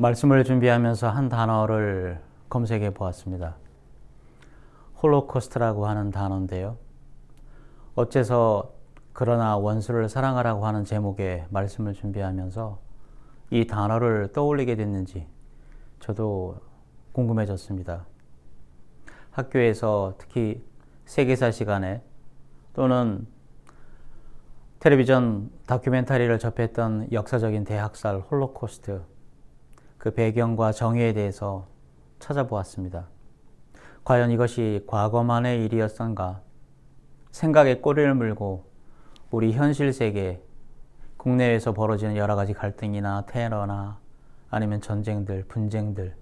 말씀을 준비하면서 한 단어를 검색해 보았습니다. 홀로코스트라고 하는 단어인데요. 어째서 그러나 원수를 사랑하라고 하는 제목의 말씀을 준비하면서 이 단어를 떠올리게 됐는지 저도 궁금해졌습니다. 학교에서 특히 세계사 시간에 또는 텔레비전 다큐멘터리를 접했던 역사적인 대학살 홀로코스트 그 배경과 정의에 대해서 찾아보았습니다. 과연 이것이 과거만의 일이었던가? 생각에 꼬리를 물고 우리 현실 세계, 국내에서 벌어지는 여러 가지 갈등이나 테러나 아니면 전쟁들, 분쟁들,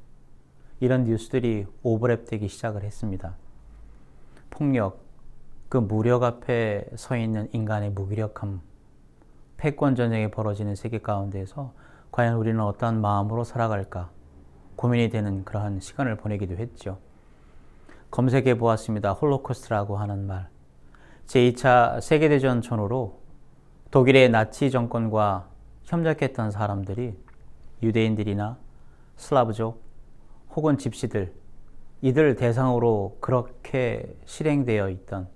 이런 뉴스들이 오버랩되기 시작을 했습니다. 폭력, 그 무력 앞에 서 있는 인간의 무기력함, 패권 전쟁이 벌어지는 세계 가운데에서 과연 우리는 어떠한 마음으로 살아갈까 고민이 되는 그러한 시간을 보내기도 했죠. 검색해 보았습니다. 홀로코스트라고 하는 말. 제2차 세계대전 전후로 독일의 나치 정권과 협력했던 사람들이 유대인들이나 슬라브족 혹은 집시들 이들 대상으로 그렇게 실행되어 있던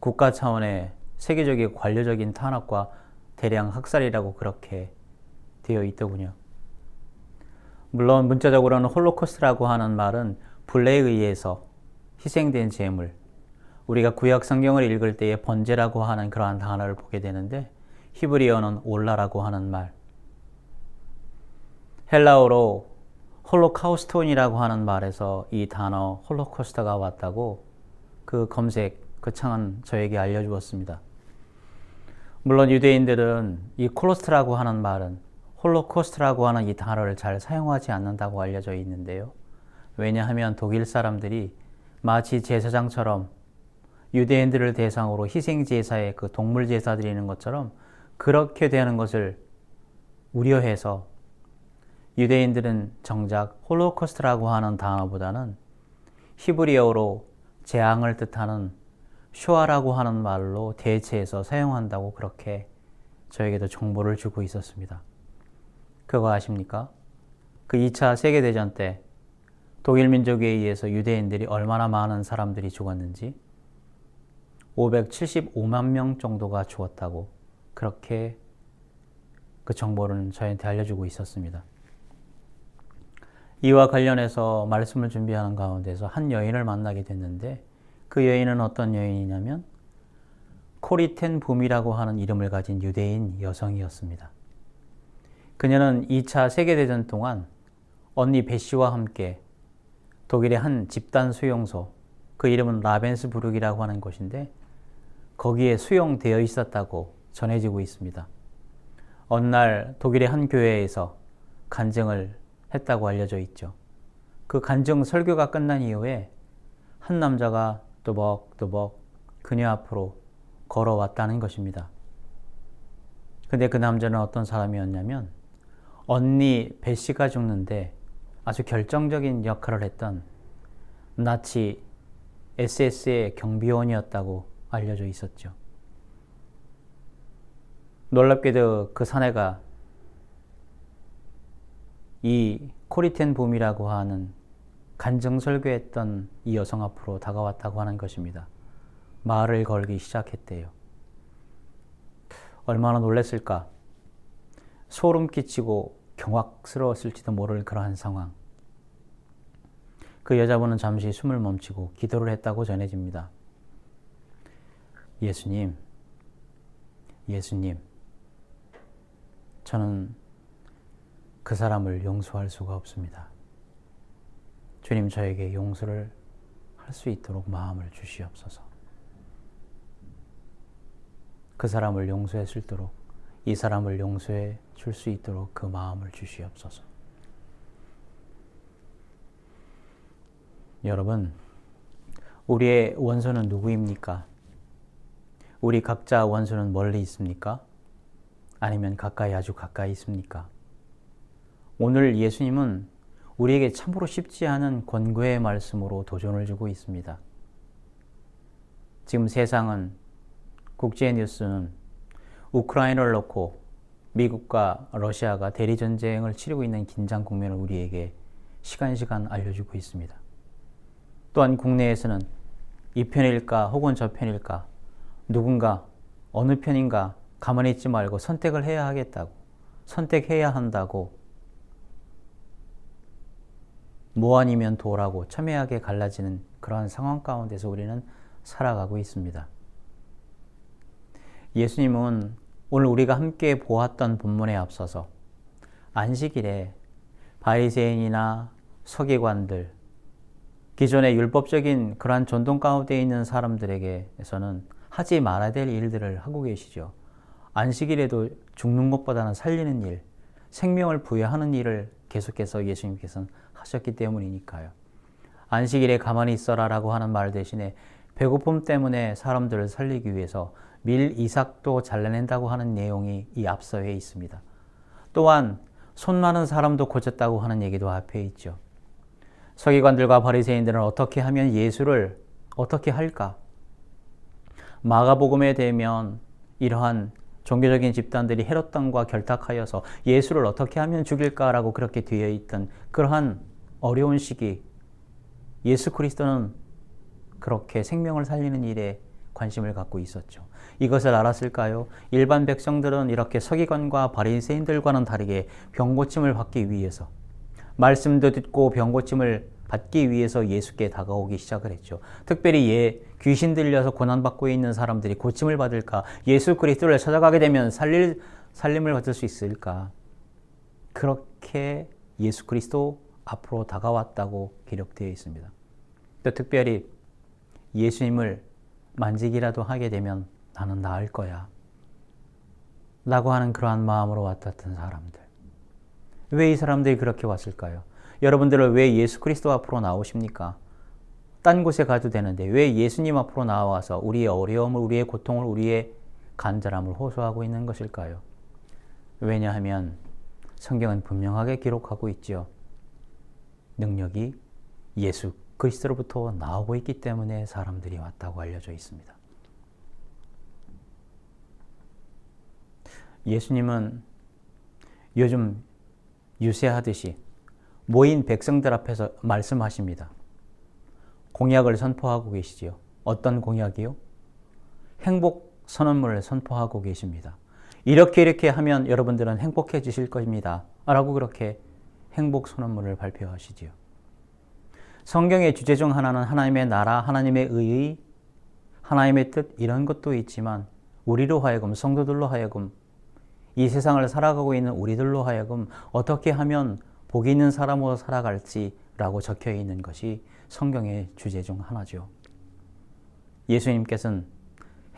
국가 차원의 세계적인 관료적인 탄압과 대량 학살이라고 그렇게 되어 있더군요. 물론 문자적으로는 홀로코스트라고 하는 말은 불례에 의해서 희생된 재물, 우리가 구약 성경을 읽을 때에 번제라고 하는 그러한 단어를 보게 되는데 히브리어는 올라라고 하는 말, 헬라어로 홀로카우스톤이라고 하는 말에서 이 단어 홀로코스트가 왔다고 그 검색 그 창은 저에게 알려주었습니다. 물론 유대인들은 이 콜로스트라고 하는 말은 홀로코스트라고 하는 이 단어를 잘 사용하지 않는다고 알려져 있는데요. 왜냐하면 독일 사람들이 마치 제사장처럼 유대인들을 대상으로 희생 제사에 그 동물 제사 드리는 것처럼 그렇게 되는 것을 우려해서 유대인들은 정작 홀로코스트라고 하는 단어보다는 히브리어로 재앙을 뜻하는 쇼아라고 하는 말로 대체해서 사용한다고 그렇게 저에게도 정보를 주고 있었습니다. 그거 아십니까? 그 2차 세계대전 때 독일 민족에 의해서 유대인들이 얼마나 많은 사람들이 죽었는지 575만 명 정도가 죽었다고 그렇게 그 정보를 저희한테 알려주고 있었습니다. 이와 관련해서 말씀을 준비하는 가운데서 한 여인을 만나게 됐는데 그 여인은 어떤 여인이냐면 코리텐 붐이라고 하는 이름을 가진 유대인 여성이었습니다. 그녀는 2차 세계대전 동안 언니 베시와 함께 독일의 한 집단 수용소, 그 이름은 라벤스부르크라고 하는 곳인데 거기에 수용되어 있었다고 전해지고 있습니다. 어느 날 독일의 한 교회에서 간증을 했다고 알려져 있죠. 그 간증 설교가 끝난 이후에 한 남자가 또벅또벅 그녀 앞으로 걸어왔다는 것입니다. 근데 그 남자는 어떤 사람이었냐면 언니 베시가 죽는데 아주 결정적인 역할을 했던 나치 SS의 경비원이었다고 알려져 있었죠. 놀랍게도 그 사내가 이 코리텐 붐이라고 하는 간증 설교했던 이 여성 앞으로 다가왔다고 하는 것입니다. 말을 걸기 시작했대요. 얼마나 놀랐을까? 소름 끼치고 경악스러웠을지도 모를 그러한 상황. 그 여자분은 잠시 숨을 멈추고 기도를 했다고 전해집니다. 예수님, 예수님, 저는 그 사람을 용서할 수가 없습니다. 주님 저에게 용서를 할 수 있도록 마음을 주시옵소서. 그 사람을 용서할 수 있도록 이 사람을 용서해 줄 수 있도록 그 마음을 주시옵소서. 여러분, 우리의 원수는 누구입니까? 우리 각자 원수는 멀리 있습니까? 아니면 가까이 아주 가까이 있습니까? 오늘 예수님은 우리에게 참으로 쉽지 않은 권고의 말씀으로 도전을 주고 있습니다. 지금 세상은 국제 뉴스는 우크라이나를 놓고 미국과 러시아가 대리 전쟁을 치르고 있는 긴장 국면을 우리에게 시간 시간 알려주고 있습니다. 또한 국내에서는 이 편일까 혹은 저 편일까 누군가 어느 편인가 가만히 있지 말고 선택을 해야 하겠다고 선택해야 한다고 뭐 아니면 도라고 첨예하게 갈라지는 그러한 상황 가운데서 우리는 살아가고 있습니다. 예수님은 오늘 우리가 함께 보았던 본문에 앞서서 안식일에 바리새인이나 서기관들 기존의 율법적인 그러한 전통 가운데 있는 사람들에게서는 하지 말아야 될 일들을 하고 계시죠. 안식일에도 죽는 것보다는 살리는 일, 생명을 부여하는 일을 계속해서 예수님께서는 하셨기 때문이니까요. 안식일에 가만히 있어라라고 하는 말 대신에 배고픔 때문에 사람들을 살리기 위해서 밀 이삭도 잘라낸다고 하는 내용이 이 앞서에 있습니다. 또한 손 많은 사람도 고쳤다고 하는 얘기도 앞에 있죠. 서기관들과 바리새인들은 어떻게 하면 예수를 어떻게 할까? 마가복음에 되면 이러한 종교적인 집단들이 헤롯 당과 결탁하여서 예수를 어떻게 하면 죽일까라고 그렇게 되어 있던 그러한 어려운 시기 예수 그리스도는 그렇게 생명을 살리는 일에 관심을 갖고 있었죠. 이것을 알았을까요? 일반 백성들은 이렇게 서기관과 바리새인들과는 다르게 병고침을 받기 위해서 말씀도 듣고 병고침을 받기 위해서 예수께 다가오기 시작을 했죠. 특별히 예, 귀신 들려서 고난받고 있는 사람들이 고침을 받을까? 예수 그리스도를 찾아가게 되면 살릴, 살림을 받을 수 있을까? 그렇게 예수 그리스도 앞으로 다가왔다고 기록되어 있습니다. 또 특별히 예수님을 만지기라도 하게 되면 나는 나을 거야. 라고 하는 그러한 마음으로 왔던 사람들. 왜 이 사람들이 그렇게 왔을까요? 여러분들은 왜 예수 그리스도 앞으로 나오십니까? 딴 곳에 가도 되는데 왜 예수님 앞으로 나와서 우리의 어려움을, 우리의 고통을, 우리의 간절함을 호소하고 있는 것일까요? 왜냐하면 성경은 분명하게 기록하고 있지요. 능력이 예수 그리스도로부터 나오고 있기 때문에 사람들이 왔다고 알려져 있습니다. 예수님은 요즘 유세하듯이 모인 백성들 앞에서 말씀하십니다. 공약을 선포하고 계시지요. 어떤 공약이요? 행복 선언문을 선포하고 계십니다. 이렇게 이렇게 하면 여러분들은 행복해지실 것입니다. 라고 그렇게 행복 선언문을 발표하시지요. 성경의 주제 중 하나는 하나님의 나라, 하나님의 의의, 하나님의 뜻 이런 것도 있지만 우리로 하여금 성도들로 하여금 이 세상을 살아가고 있는 우리들로 하여금 어떻게 하면 복이 있는 사람으로 살아갈지라고 적혀 있는 것이 성경의 주제 중 하나죠. 예수님께서는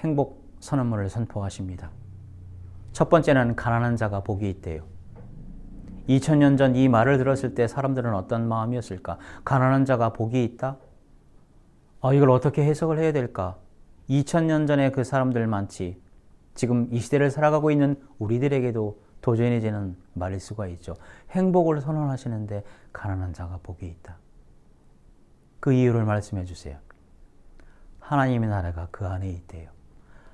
행복 선언문을 선포하십니다. 첫 번째는 가난한 자가 복이 있대요. 2000년 전 이 말을 들었을 때 사람들은 어떤 마음이었을까? 가난한 자가 복이 있다? 아, 이걸 어떻게 해석을 해야 될까? 2000년 전에 그 사람들 많지. 지금 이 시대를 살아가고 있는 우리들에게도 도전해지는 말일 수가 있죠. 행복을 선언하시는데 가난한 자가 복이 있다. 그 이유를 말씀해 주세요. 하나님의 나라가 그 안에 있대요.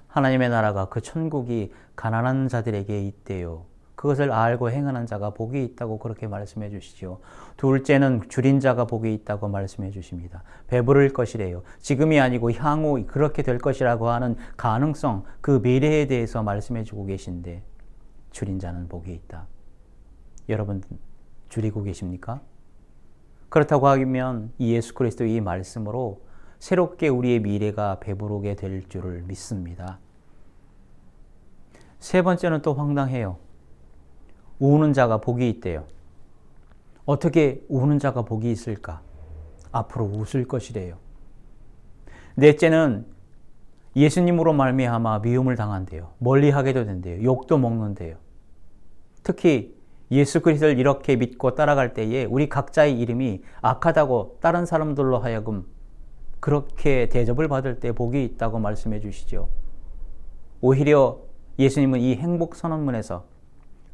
하나님의 나라가 그 천국이 가난한 자들에게 있대요. 그것을 알고 행하는 자가 복이 있다고 그렇게 말씀해 주시죠. 둘째는 줄인 자가 복이 있다고 말씀해 주십니다. 배부를 것이래요. 지금이 아니고 향후 그렇게 될 것이라고 하는 가능성, 그 미래에 대해서 말씀해 주고 계신데 줄인 자는 복이 있다. 여러분 줄이고 계십니까? 그렇다고 하면 이 예수 그리스도 이 말씀으로 새롭게 우리의 미래가 배부르게 될 줄을 믿습니다. 세 번째는 또 황당해요. 우는 자가 복이 있대요. 어떻게 우는 자가 복이 있을까? 앞으로 웃을 것이래요. 넷째는 예수님으로 말미암아 미움을 당한대요. 멀리하게도 된대요. 욕도 먹는데요. 특히 예수 그리스도를 이렇게 믿고 따라갈 때에 우리 각자의 이름이 악하다고 다른 사람들로 하여금 그렇게 대접을 받을 때 복이 있다고 말씀해 주시죠. 오히려 예수님은 이 행복 선언문에서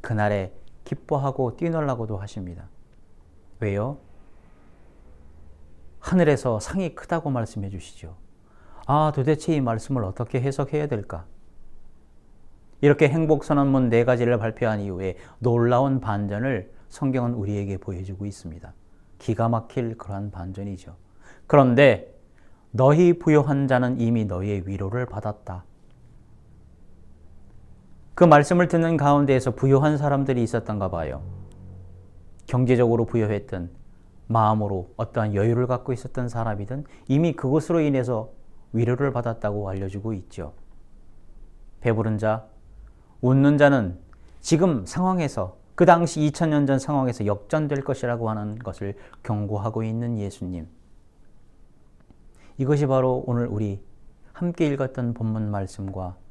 그날에 기뻐하고 뛰놀라고도 하십니다. 왜요? 하늘에서 상이 크다고 말씀해 주시죠. 아, 도대체 이 말씀을 어떻게 해석해야 될까? 이렇게 행복 선언문 네 가지를 발표한 이후에 놀라운 반전을 성경은 우리에게 보여주고 있습니다. 기가 막힐 그러한 반전이죠. 그런데 너희 부요한 자는 이미 너희의 위로를 받았다. 그 말씀을 듣는 가운데에서 부요한 사람들이 있었던가 봐요. 경제적으로 부여했던 마음으로 어떠한 여유를 갖고 있었던 사람이든 이미 그것으로 인해서 위로를 받았다고 알려주고 있죠. 배부른 자, 웃는 자는 지금 상황에서 그 당시 2000년 전 상황에서 역전될 것이라고 하는 것을 경고하고 있는 예수님. 이것이 바로 오늘 우리 함께 읽었던 본문 말씀과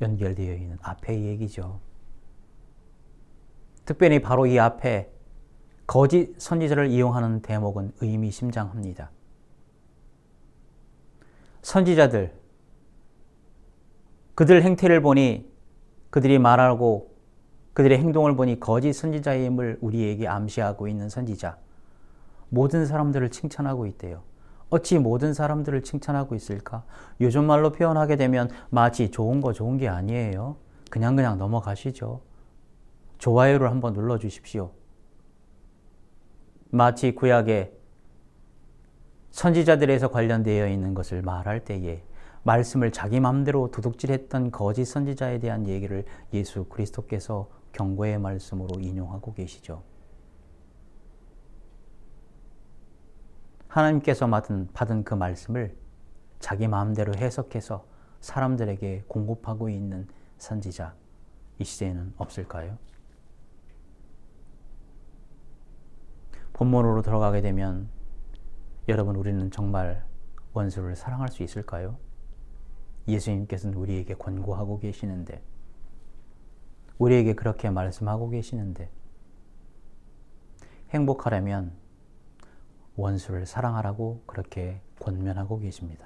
연결되어 있는 앞의 얘기죠. 특별히 바로 이 앞에 거짓 선지자를 이용하는 대목은 의미심장합니다. 선지자들, 그들 행태를 보니 그들이 말하고 그들의 행동을 보니 거짓 선지자임을 우리에게 암시하고 있는 선지자. 모든 사람들을 칭찬하고 있대요. 어찌 모든 사람들을 칭찬하고 있을까? 요즘 말로 표현하게 되면 마치 좋은 거 좋은 게 아니에요. 그냥 그냥 넘어가시죠. 좋아요를 한번 눌러 주십시오. 마치 구약에 선지자들에서 관련되어 있는 것을 말할 때에 말씀을 자기 마음대로 도둑질했던 거짓 선지자에 대한 얘기를 예수 그리스도께서 경고의 말씀으로 인용하고 계시죠. 하나님께서 받은, 받은 그 말씀을 자기 마음대로 해석해서 사람들에게 공급하고 있는 선지자 이 시대에는 없을까요? 본문으로 들어가게 되면 여러분 우리는 정말 원수를 사랑할 수 있을까요? 예수님께서는 우리에게 권고하고 계시는데 우리에게 그렇게 말씀하고 계시는데 행복하려면 원수를 사랑하라고 그렇게 권면하고 계십니다.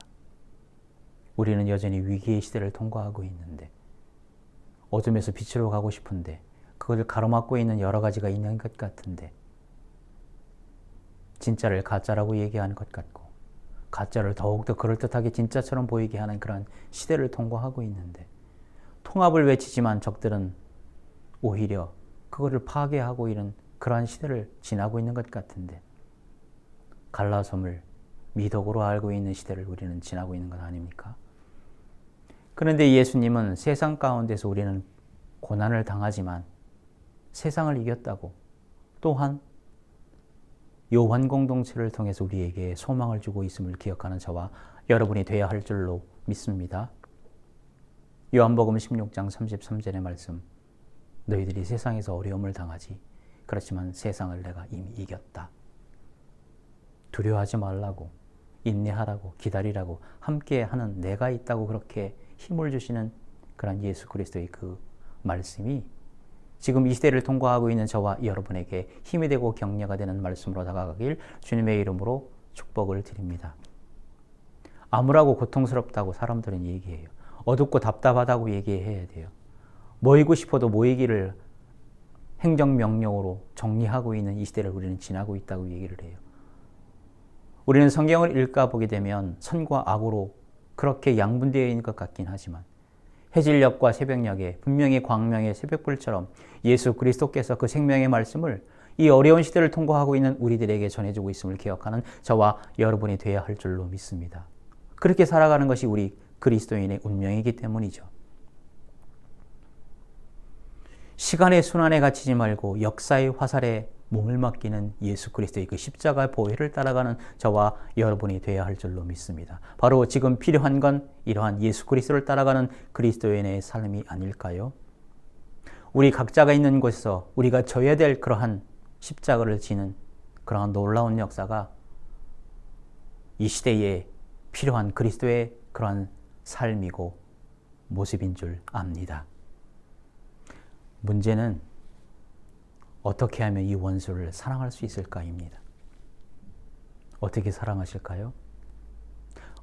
우리는 여전히 위기의 시대를 통과하고 있는데 어둠에서 빛으로 가고 싶은데 그것을 가로막고 있는 여러 가지가 있는 것 같은데 진짜를 가짜라고 얘기하는 것 같고 가짜를 더욱더 그럴듯하게 진짜처럼 보이게 하는 그런 시대를 통과하고 있는데 통합을 외치지만 적들은 오히려 그거를 파괴하고 있는 그러한 시대를 지나고 있는 것 같은데 갈라섬을 미덕으로 알고 있는 시대를 우리는 지나고 있는 것 아닙니까? 그런데 예수님은 세상 가운데서 우리는 고난을 당하지만 세상을 이겼다고 또한 요한 공동체를 통해서 우리에게 소망을 주고 있음을 기억하는 저와 여러분이 되어야 할 줄로 믿습니다. 요한복음 16장 33절의 말씀. 너희들이 세상에서 어려움을 당하지. 그렇지만 세상을 내가 이미 이겼다. 두려워하지 말라고, 인내하라고, 기다리라고, 함께 하는 내가 있다고 그렇게 힘을 주시는 그런 예수 그리스도의 그 말씀이 지금 이 시대를 통과하고 있는 저와 여러분에게 힘이 되고 격려가 되는 말씀으로 다가가길 주님의 이름으로 축복을 드립니다. 암울하고 고통스럽다고 사람들은 얘기해요. 어둡고 답답하다고 얘기해야 돼요. 모이고 싶어도 모이기를 행정명령으로 정리하고 있는 이 시대를 우리는 지나고 있다고 얘기를 해요. 우리는 성경을 읽다 보게 되면 선과 악으로 그렇게 양분되어 있는 것 같긴 하지만 해질녘과 새벽녘에 분명히 광명의 새벽불처럼 예수 그리스도께서 그 생명의 말씀을 이 어려운 시대를 통과하고 있는 우리들에게 전해주고 있음을 기억하는 저와 여러분이 되어야 할 줄로 믿습니다. 그렇게 살아가는 것이 우리 그리스도인의 운명이기 때문이죠. 시간의 순환에 갇히지 말고 역사의 화살에 몸을 맡기는 예수 그리스도의 그 십자가 보혈을 따라가는 저와 여러분이 되어야 할 줄로 믿습니다. 바로 지금 필요한 건 이러한 예수 그리스도를 따라가는 그리스도인의 삶이 아닐까요? 우리 각자가 있는 곳에서 우리가 져야 될 그러한 십자가를 지는 그러한 놀라운 역사가 이 시대에 필요한 그리스도의 그러한 삶이고 모습인 줄 압니다. 문제는 어떻게 하면 이 원수를 사랑할 수 있을까입니다. 어떻게 사랑하실까요?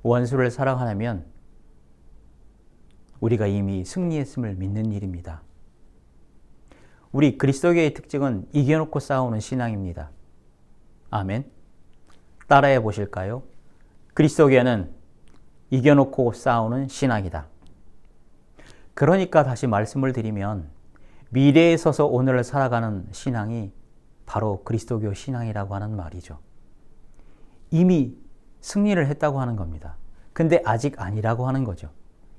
원수를 사랑하려면 우리가 이미 승리했음을 믿는 일입니다. 우리 그리스도교의 특징은 이겨놓고 싸우는 신앙입니다. 아멘. 따라해 보실까요? 그리스도교는 이겨놓고 싸우는 신앙이다. 그러니까 다시 말씀을 드리면 미래에 서서 오늘을 살아가는 신앙이 바로 그리스도교 신앙이라고 하는 말이죠. 이미 승리를 했다고 하는 겁니다. 근데 아직 아니라고 하는 거죠.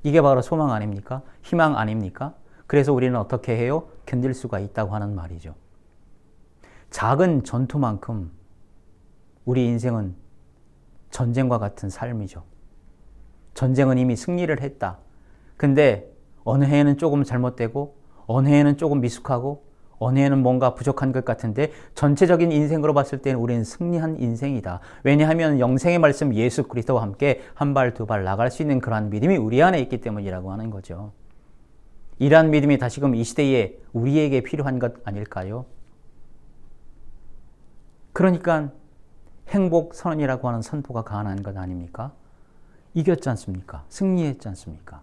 이게 바로 소망 아닙니까? 희망 아닙니까? 그래서 우리는 어떻게 해요? 견딜 수가 있다고 하는 말이죠. 작은 전투만큼 우리 인생은 전쟁과 같은 삶이죠. 전쟁은 이미 승리를 했다. 근데 어느 해에는 조금 잘못되고 어느 해에는 조금 미숙하고 해는 뭔가 부족한 것 같은데 전체적인 인생으로 봤을 때는 우리는 승리한 인생이다. 왜냐하면 영생의 말씀 예수 그리스도와 함께 한 발두발 나갈 수 있는 그러한 믿음이 우리 안에 있기 때문이라고 하는 거죠. 이러한 믿음이 다시금 이 시대에 우리에게 필요한 것 아닐까요? 그러니까 행복 선언이라고 하는 선포가 가능한 것 아닙니까? 이겼지 않습니까? 승리했지 않습니까?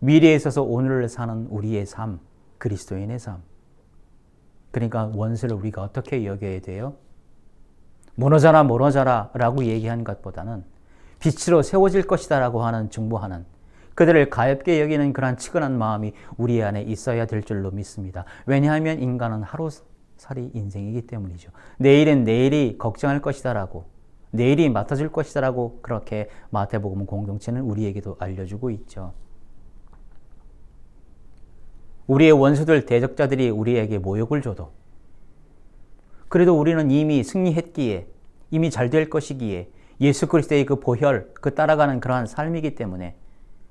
미래에 있어서 오늘을 사는 우리의 삶, 그리스도인의 삶. 그러니까 원수를 우리가 어떻게 여겨야 돼요? 무너져라 무너져라 라고 얘기한 것보다는 빛으로 세워질 것이다 라고 하는 중보하는 그들을 가엽게 여기는 그러한 치근한 마음이 우리 안에 있어야 될 줄로 믿습니다. 왜냐하면 인간은 하루살이 인생이기 때문이죠. 내일은 내일이 걱정할 것이다라고 내일이 맡아줄 것이다라고 그렇게 마태복음 공동체는 우리에게도 알려주고 있죠. 우리의 원수들 대적자들이 우리에게 모욕을 줘도 그래도 우리는 이미 승리했기에 이미 잘 될 것이기에 예수 그리스도의 그 보혈 그 따라가는 그러한 삶이기 때문에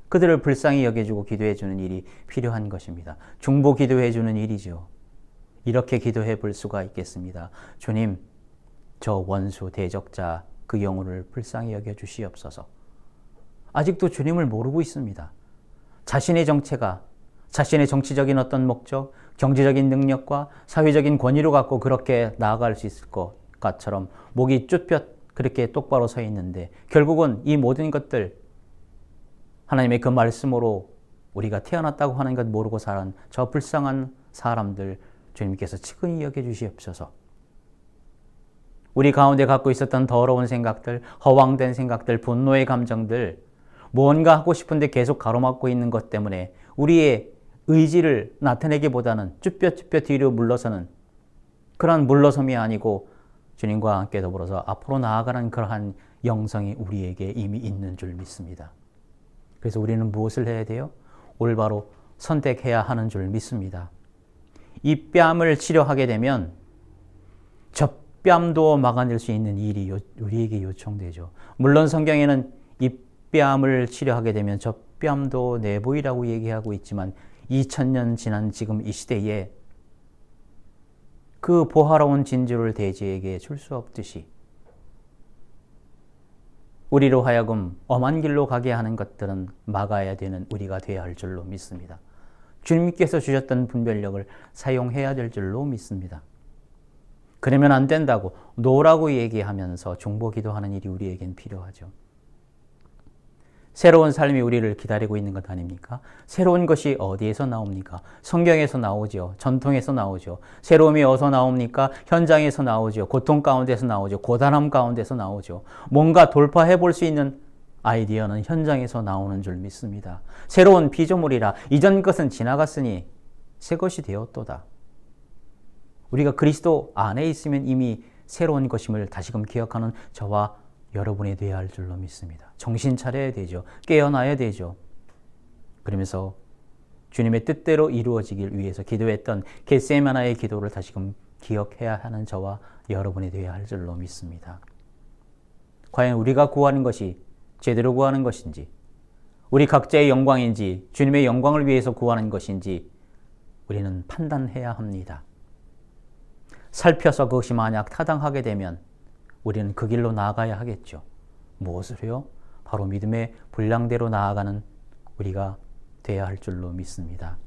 그들을 불쌍히 여겨주고 기도해 주는 일이 필요한 것입니다. 중보 기도해 주는 일이죠. 이렇게 기도해 볼 수가 있겠습니다. 주님, 저 원수 대적자 그 영혼을 불쌍히 여겨 주시옵소서. 아직도 주님을 모르고 있습니다. 자신의 정체가 자신의 정치적인 어떤 목적, 경제적인 능력과 사회적인 권위로 갖고 그렇게 나아갈 수 있을 것처럼 목이 쭈뼛 그렇게 똑바로 서 있는데 결국은 이 모든 것들 하나님의 그 말씀으로 우리가 태어났다고 하는 것 모르고 살은 저 불쌍한 사람들 주님께서 치근히 여겨 주시옵소서. 우리 가운데 갖고 있었던 더러운 생각들, 허황된 생각들, 분노의 감정들, 무언가 하고 싶은데 계속 가로막고 있는 것 때문에 우리의 의지를 나타내기보다는 쭈뼛쭈뼛 뒤로 물러서는 그러한 물러섬이 아니고 주님과 함께 더불어서 앞으로 나아가는 그러한 영성이 우리에게 이미 있는 줄 믿습니다. 그래서 우리는 무엇을 해야 돼요? 올바로 선택해야 하는 줄 믿습니다. 이 뺨을 치료하게 되면 저 뺨도 막아낼 수 있는 일이 우리에게 요청되죠. 물론 성경에는 이 뺨을 치료하게 되면 저 뺨도 내보이라고 얘기하고 있지만 2000년 지난 지금 이 시대에 그 보화로운 진주를 대지에게 줄 수 없듯이 우리로 하여금 엄한 길로 가게 하는 것들은 막아야 되는 우리가 되어야 할 줄로 믿습니다. 주님께서 주셨던 분별력을 사용해야 될 줄로 믿습니다. 그러면 안 된다고 노라고 얘기하면서 중보 기도하는 일이 우리에겐 필요하죠. 새로운 삶이 우리를 기다리고 있는 것 아닙니까? 새로운 것이 어디에서 나옵니까? 성경에서 나오죠. 전통에서 나오죠. 새로움이 어디서 나옵니까? 현장에서 나오죠. 고통 가운데서 나오죠. 고단함 가운데서 나오죠. 뭔가 돌파해 볼 수 있는 아이디어는 현장에서 나오는 줄 믿습니다. 새로운 피조물이라 이전 것은 지나갔으니 새 것이 되었도다. 우리가 그리스도 안에 있으면 이미 새로운 것임을 다시금 기억하는 저와 여러분이 되어야 할 줄로 믿습니다. 정신 차려야 되죠. 깨어나야 되죠. 그러면서 주님의 뜻대로 이루어지길 위해서 기도했던 겟세마나의 기도를 다시금 기억해야 하는 저와 여러분이 되어야 할 줄로 믿습니다. 과연 우리가 구하는 것이 제대로 구하는 것인지, 우리 각자의 영광인지, 주님의 영광을 위해서 구하는 것인지, 우리는 판단해야 합니다. 살펴서 그것이 만약 타당하게 되면 우리는 그 길로 나아가야 하겠죠. 무엇을요? 바로 믿음의 분량대로 나아가는 우리가 돼야 할 줄로 믿습니다.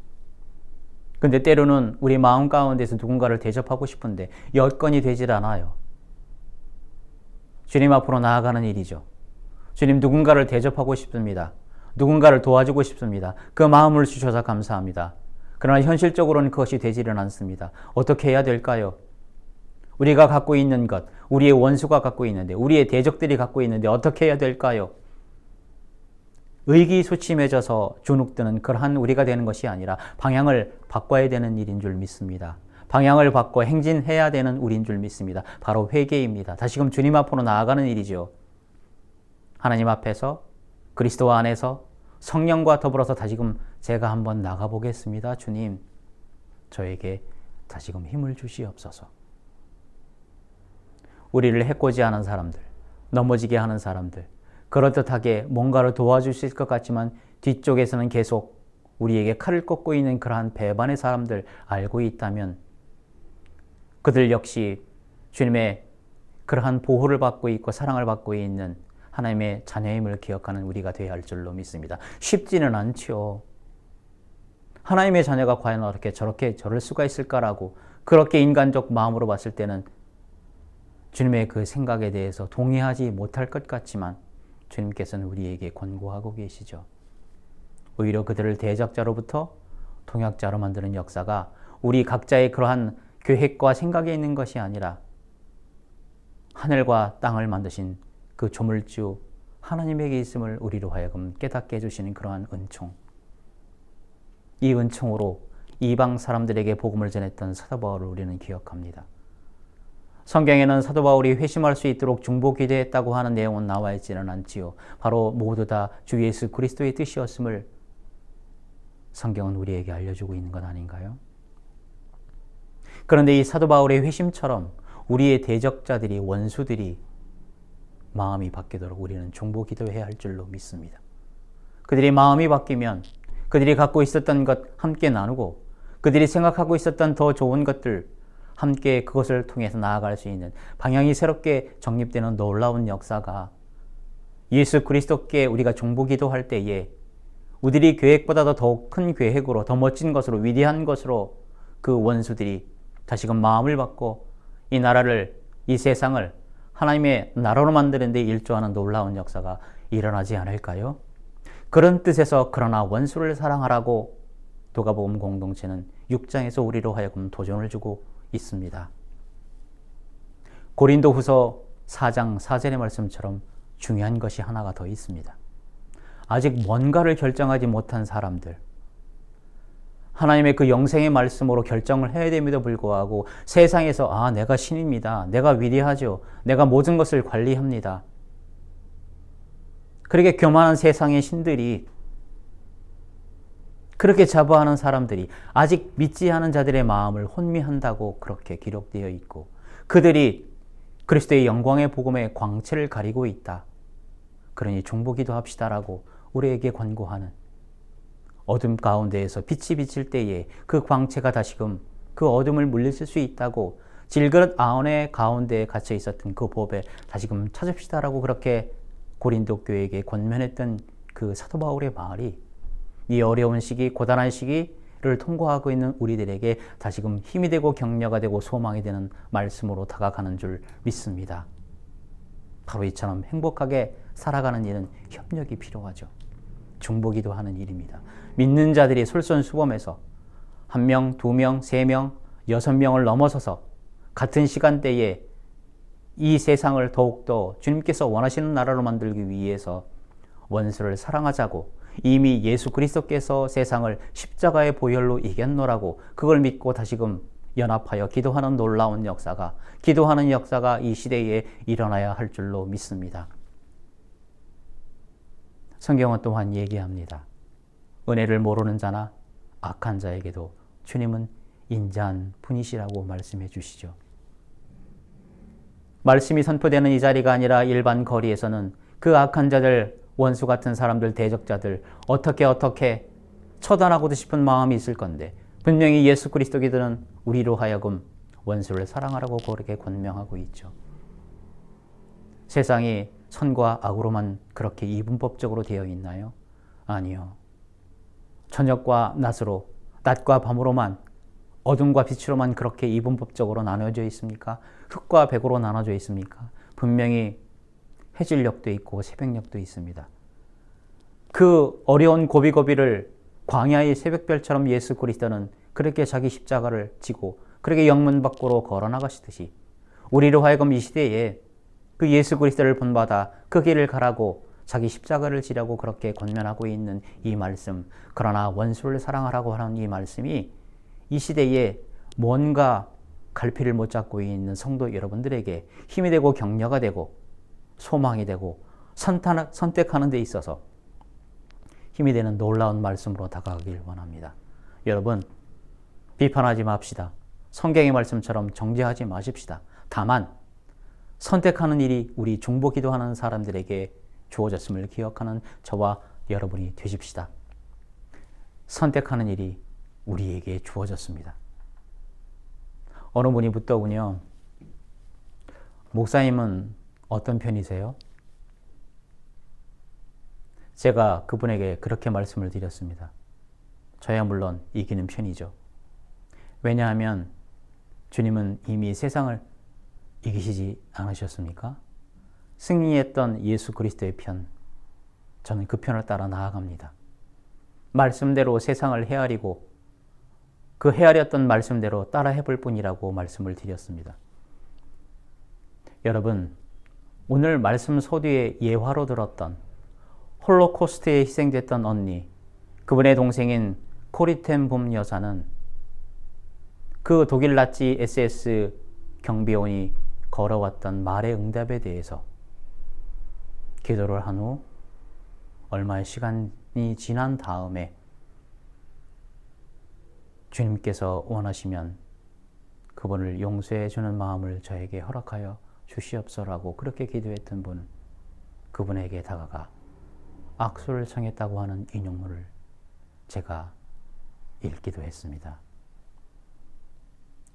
근데 때로는 우리 마음 가운데서 누군가를 대접하고 싶은데 여건이 되질 않아요. 주님 앞으로 나아가는 일이죠. 주님 누군가를 대접하고 싶습니다. 누군가를 도와주고 싶습니다. 그 마음을 주셔서 감사합니다. 그러나 현실적으로는 그것이 되지는 않습니다. 어떻게 해야 될까요? 우리가 갖고 있는 것, 우리의 원수가 갖고 있는데, 우리의 대적들이 갖고 있는데 어떻게 해야 될까요? 의기소침해져서 주눅드는 그러한 우리가 되는 것이 아니라 방향을 바꿔야 되는 일인 줄 믿습니다. 방향을 바꿔 행진해야 되는 우리인 줄 믿습니다. 바로 회개입니다. 다시금 주님 앞으로 나아가는 일이죠. 하나님 앞에서 그리스도 안에서 성령과 더불어서 다시금 제가 한번 나가보겠습니다. 주님, 저에게 다시금 힘을 주시옵소서. 우리를 해코지 하는 사람들, 넘어지게 하는 사람들, 그럴듯하게 뭔가를 있을 것 같지만 뒤쪽에서는 계속 우리에게 칼을 꺾고 있는 그러한 배반의 사람들 알고 있다면 그들 역시 주님의 그러한 보호를 받고 있고 사랑을 받고 있는 하나님의 자녀임을 기억하는 우리가 되어야 할 줄로 믿습니다. 쉽지는 않죠. 하나님의 자녀가 과연 어떻게 저렇게 저럴 수가 있을까라고 그렇게 인간적 마음으로 봤을 때는 주님의 그 생각에 대해서 동의하지 못할 것 같지만 주님께서는 우리에게 권고하고 계시죠. 오히려 그들을 대적자로부터 동역자로 만드는 역사가 우리 각자의 그러한 계획과 생각에 있는 것이 아니라 하늘과 땅을 만드신 그 조물주 하나님에게 있음을 우리로 하여금 깨닫게 해주시는 그러한 은총. 이 은총으로 이방 사람들에게 복음을 전했던 사도 바울을 우리는 기억합니다. 성경에는 사도 바울이 회심할 수 있도록 중보 기도했다고 하는 내용은 나와 있지는 않지요. 바로 모두 다 주 예수 그리스도의 뜻이었음을 성경은 우리에게 알려주고 있는 것 아닌가요? 그런데 이 사도 바울의 회심처럼 우리의 대적자들이 원수들이 마음이 바뀌도록 우리는 중보 기도해야 할 줄로 믿습니다. 그들이 마음이 바뀌면 그들이 갖고 있었던 것 함께 나누고 그들이 생각하고 있었던 더 좋은 것들 함께 그것을 통해서 나아갈 수 있는 방향이 새롭게 정립되는 놀라운 역사가 예수 그리스도께 우리가 중보 기도 할 때에 우리들이 계획보다도 더 큰 계획으로 더 멋진 것으로 위대한 것으로 그 원수들이 다시금 마음을 받고 이 나라를 이 세상을 하나님의 나라로 만드는 데 일조하는 놀라운 역사가 일어나지 않을까요? 그런 뜻에서 그러나 원수를 사랑하라고 도가복음 공동체는 6장에서 우리로 하여금 도전을 주고 있습니다. 고린도 후서 4장 4절의 말씀처럼 중요한 것이 하나가 더 있습니다. 아직 뭔가를 결정하지 못한 사람들, 하나님의 그 영생의 말씀으로 결정을 해야 됨에도 불구하고 세상에서 아, 내가 신입니다. 내가 위대하죠. 내가 모든 것을 관리합니다. 그렇게 교만한 세상의 신들이 그렇게 자부하는 사람들이 아직 믿지 않은 자들의 마음을 혼미한다고 그렇게 기록되어 있고 그들이 그리스도의 영광의 복음의 광채를 가리고 있다. 그러니 중보기도 합시다라고 우리에게 권고하는 어둠 가운데에서 빛이 비칠 때에 그 광채가 다시금 그 어둠을 물리칠 수 있다고 질그릇 아원의 가운데에 갇혀 있었던 그 법에 다시금 찾읍시다라고 그렇게 고린도 교회에게 권면했던 그 사도 바울의 말이 이 어려운 시기, 고단한 시기를 통과하고 있는 우리들에게 다시금 힘이 되고 격려가 되고 소망이 되는 말씀으로 다가가는 줄 믿습니다. 바로 이처럼 행복하게 살아가는 일은 협력이 필요하죠. 중보기도 하는 일입니다. 믿는 자들이 솔선수범해서 한 명, 두 명, 세 명, 여섯 명을 넘어서서 같은 시간대에 이 세상을 더욱더 주님께서 원하시는 나라로 만들기 위해서 원수를 사랑하자고 이미 예수 그리스도께서 세상을 십자가의 보혈로 이겼노라고 그걸 믿고 다시금 연합하여 기도하는 놀라운 역사가 기도하는 역사가 이 시대에 일어나야 할 줄로 믿습니다. 성경은 또한 얘기합니다. 은혜를 모르는 자나 악한 자에게도 주님은 인자한 분이시라고 말씀해 주시죠. 말씀이 선포되는 이 자리가 아니라 일반 거리에서는 그 악한 자들, 원수 같은 사람들, 대적자들 어떻게 어떻게 처단하고도 싶은 마음이 있을 건데 분명히 예수 그리스도기들은 우리로 하여금 원수를 사랑하라고 그렇게 권명하고 있죠. 세상이 선과 악으로만 그렇게 이분법적으로 되어 있나요? 아니요. 저녁과 낮으로, 낮과 밤으로만, 어둠과 빛으로만 그렇게 이분법적으로 나눠져 있습니까? 흙과 백으로 나눠져 있습니까? 분명히 해질녘도 있고 새벽녘도 있습니다. 그 어려운 고비고비를 광야의 새벽별처럼 예수 그리스도는 그렇게 자기 십자가를 지고 그렇게 영문 밖으로 걸어 나가시듯이 우리로 하여금 이 시대에 그 예수 그리스도를 본받아 그 길을 가라고 자기 십자가를 지라고 그렇게 권면하고 있는 이 말씀, 그러나 원수를 사랑하라고 하는 이 말씀이 이 시대에 뭔가 갈피를 못 잡고 있는 성도 여러분들에게 힘이 되고 격려가 되고 소망이 되고 선택하는 데 있어서 힘이 되는 놀라운 말씀으로 다가가길 원합니다. 여러분, 비판하지 맙시다. 성경의 말씀처럼 정죄하지 마십시다. 다만, 선택하는 일이 우리 중보 기도하는 사람들에게 주어졌음을 기억하는 저와 여러분이 되십시다. 선택하는 일이 우리에게 주어졌습니다. 어느 분이 묻더군요. 목사님은 어떤 편이세요? 제가 그분에게 그렇게 말씀을 드렸습니다. 저야 물론 이기는 편이죠. 왜냐하면 주님은 이미 세상을 이기시지 않으셨습니까? 승리했던 예수 그리스도의 편, 저는 그 편을 따라 나아갑니다. 말씀대로 세상을 헤아리고 그 헤아렸던 말씀대로 따라 해볼 뿐이라고 말씀을 드렸습니다. 여러분, 오늘 말씀 소뒤에 예화로 들었던 홀로코스트에 희생됐던 언니, 그분의 동생인 코리텐 봄 여사는 그 독일 나치 SS 경비원이 걸어왔던 말의 응답에 대해서 기도를 한 후 얼마의 시간이 지난 다음에 주님께서 원하시면 그분을 용서해 주는 마음을 저에게 허락하여 주시옵소라고 그렇게 기도했던 분 그분에게 다가가 악수를 청했다고 하는 인용문을 제가 읽기도 했습니다.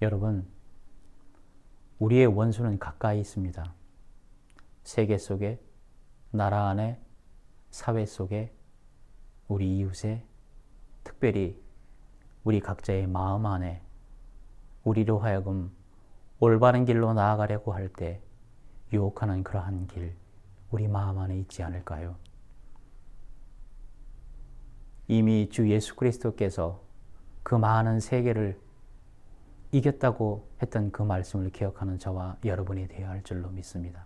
여러분, 우리의 원수는 가까이 있습니다. 세계 속에, 나라 안에, 사회 속에, 우리 이웃에, 특별히 우리 각자의 마음 안에 우리로 하여금 올바른 길로 나아가려고 할 때 유혹하는 그러한 길, 우리 마음 안에 있지 않을까요? 이미 주 예수 그리스도께서 그 많은 세계를 이겼다고 했던 그 말씀을 기억하는 저와 여러분이 되어야 할 줄로 믿습니다.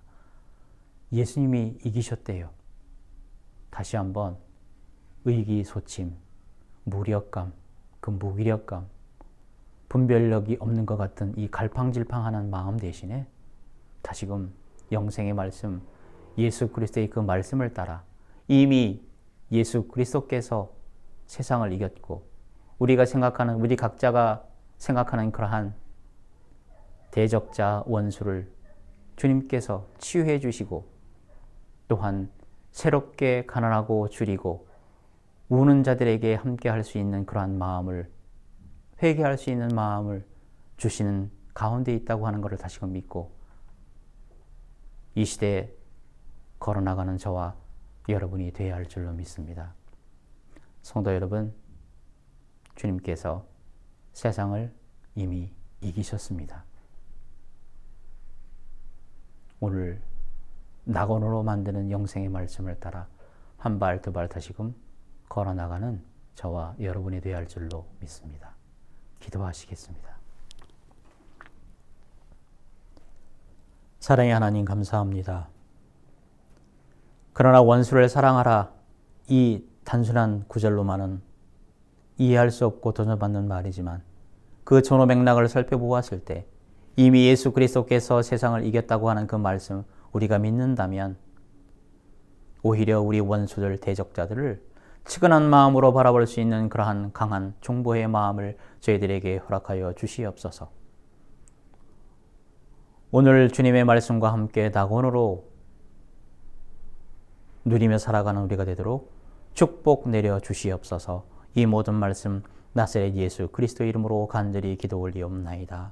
예수님이 이기셨대요. 다시 한번 의기소침, 무력감, 그 무기력감, 분별력이 없는 것 같은 이 갈팡질팡하는 마음 대신에 다시금 영생의 말씀, 예수 그리스도의 그 말씀을 따라 이미 예수 그리스도께서 세상을 이겼고 우리가 생각하는 우리 각자가 생각하는 그러한 대적자 원수를 주님께서 치유해 주시고 또한 새롭게 가난하고 줄이고 우는 자들에게 함께 할 수 있는 그러한 마음을 회개할 수 있는 마음을 주시는 가운데 있다고 하는 것을 다시금 믿고 이 시대에 걸어나가는 저와 여러분이 되어야 할 줄로 믿습니다. 성도 여러분, 주님께서 세상을 이미 이기셨습니다. 오늘 낙원으로 만드는 영생의 말씀을 따라 한 발 두 발 다시금 걸어나가는 저와 여러분이 되어야 할 줄로 믿습니다. 기도하시겠습니다. 사랑의 하나님 감사합니다. 그러나 원수를 사랑하라 이 단순한 구절로만은 이해할 수 없고 도전받는 말이지만 그 전후 맥락을 살펴보았을 때 이미 예수 그리스도께서 세상을 이겼다고 하는 그 말씀 우리가 믿는다면 오히려 우리 원수들 대적자들을 측은한 마음으로 바라볼 수 있는 그러한 강한 중보의 마음을 저희들에게 허락하여 주시옵소서. 오늘 주님의 말씀과 함께 낙원으로 누리며 살아가는 우리가 되도록 축복 내려 주시옵소서. 이 모든 말씀 나사렛 예수 그리스도 이름으로 간절히 기도 올리옵나이다.